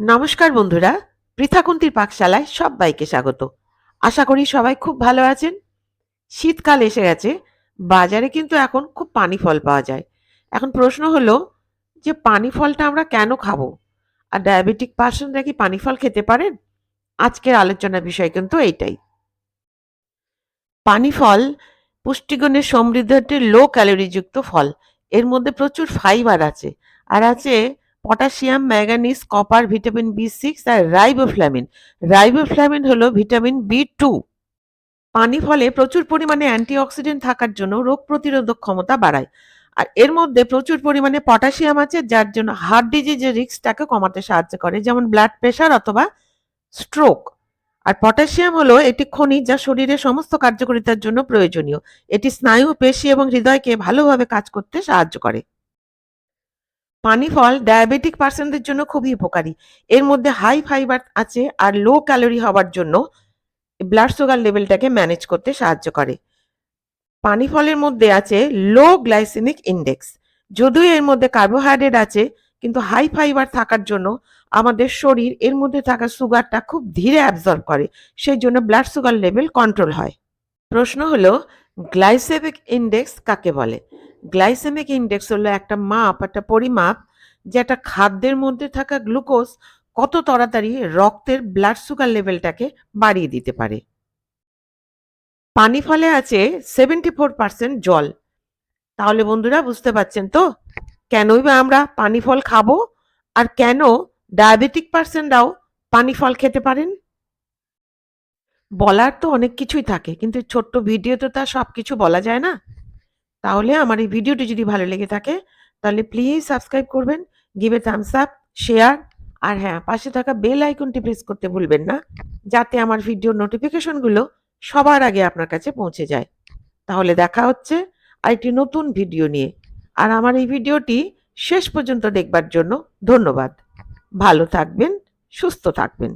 নমস্কার বন্ধুরা, পৃথাকুন্তির পাকশালায় সবাইকে স্বাগত। আশা করি সবাই খুব ভালো আছেন। শীতকাল এসে গেছে, বাজারে কিন্তু এখন খুব পানি ফল পাওয়া যায়। এখন প্রশ্ন হলো যে পানি ফলটা আমরা কেন খাব? আর ডায়াবেটিক পার্সনরা কি পানি ফল খেতে পারেন? আজকের আলোচনার বিষয় কিন্তু এইটাই। পানি ফল পুষ্টিগুণে সমৃদ্ধ একটি লো ক্যালোরিযুক্ত ফল। এর মধ্যে প্রচুর ফাইবার আছে। আর আছে potassium manganese copper, vitamin B six আর রাইবোফ্লামিন। রাইবোফ্লামিন হলো ভিটামিন বি টু। পানি ফলে প্রচুর পরিমাণে অ্যান্টিঅক্সিডেন্ট থাকার জন্য রোগ প্রতিরোধক ক্ষমতা বাড়ায়। আর এর মধ্যে প্রচুর পরিমাণে পটাশিয়াম আছে, যার জন্য হার্ট ডিজিজের রিস্কটাকে কমাতে সাহায্য করে, যেমন ব্লাড প্রেশার অথবা স্ট্রোক। আর পটাশিয়াম হলো একটি খনিজ যা শরীরের সমস্ত কার্যকারিতার জন্য প্রয়োজনীয়। এটি স্নায়ু, পেশি এবং হৃদয়কে ভালোভাবে কাজ করতে সাহায্য করে। পানি ফল ডায়াবেটিক পার্সনদের জন্য খুবই উপকারী। এর মধ্যে হাই ফাইবার আছে আর লো ক্যালোরি হওয়ার জন্য ব্লাড সুগার লেভেলটাকে ম্যানেজ করতে সাহায্য করে। পানি ফলের মধ্যে আছে লো গ্লাইসেমিক ইন্ডেক্স যদিও এর মধ্যে কার্বোহাইড্রেট আছে, কিন্তু হাই ফাইবার থাকার জন্য আমাদের শরীর এর মধ্যে থাকা সুগারটা খুব ধীরে অ্যাবজর্ব করে, সেই জন্য ব্লাড সুগার লেভেল কন্ট্রোল হয়। প্রশ্ন হলো গ্লাইসেমিক ইন্ডেক্স কাকে বলে? গ্লাইসেমিক ইন্ডেক্স হলো একটা মাপ, একটা পরিমাপ যেটা খাদ্যের মধ্যে থাকা গ্লুকোজ কত তাড়াতাড়ি রক্তের ব্লাড সুগার লেভেলটাকে বাড়িয়ে দিতে পারে। পানি ফলে আছে সেভেন্টি ফোর পার্সেন্ট জল। তাহলে বন্ধুরা বুঝতে পারছেন তো? কেনই বা আমরা পানি ফল খাব আর কেন ডায়াবেটিক পার্সনরাও পানি ফল খেতে পারেন? বলার তো অনেক কিছুই থাকে, কিন্তু ছোট্ট ভিডিওতে তো আর সব কিছু বলা যায় না। তাহলে আমার এই ভিডিওটি যদি ভালো লেগে থাকে, তাহলে প্লিজ সাবস্ক্রাইব করবেন give a thumbs up share আর হ্যাঁ পাশে থাকা বেল আইকনটি প্রেস করতে ভুলবেন না, যাতে আমার ভিডিওর নোটিফিকেশনগুলো সবার আগে আপনার কাছে পৌঁছে যায়। তাহলে দেখা হচ্ছে আরেকটি নতুন ভিডিও নিয়ে। আর আমার এই ভিডিওটি শেষ পর্যন্ত দেখবার জন্য ধন্যবাদ। ভালো থাকবেন, সুস্থ থাকবেন।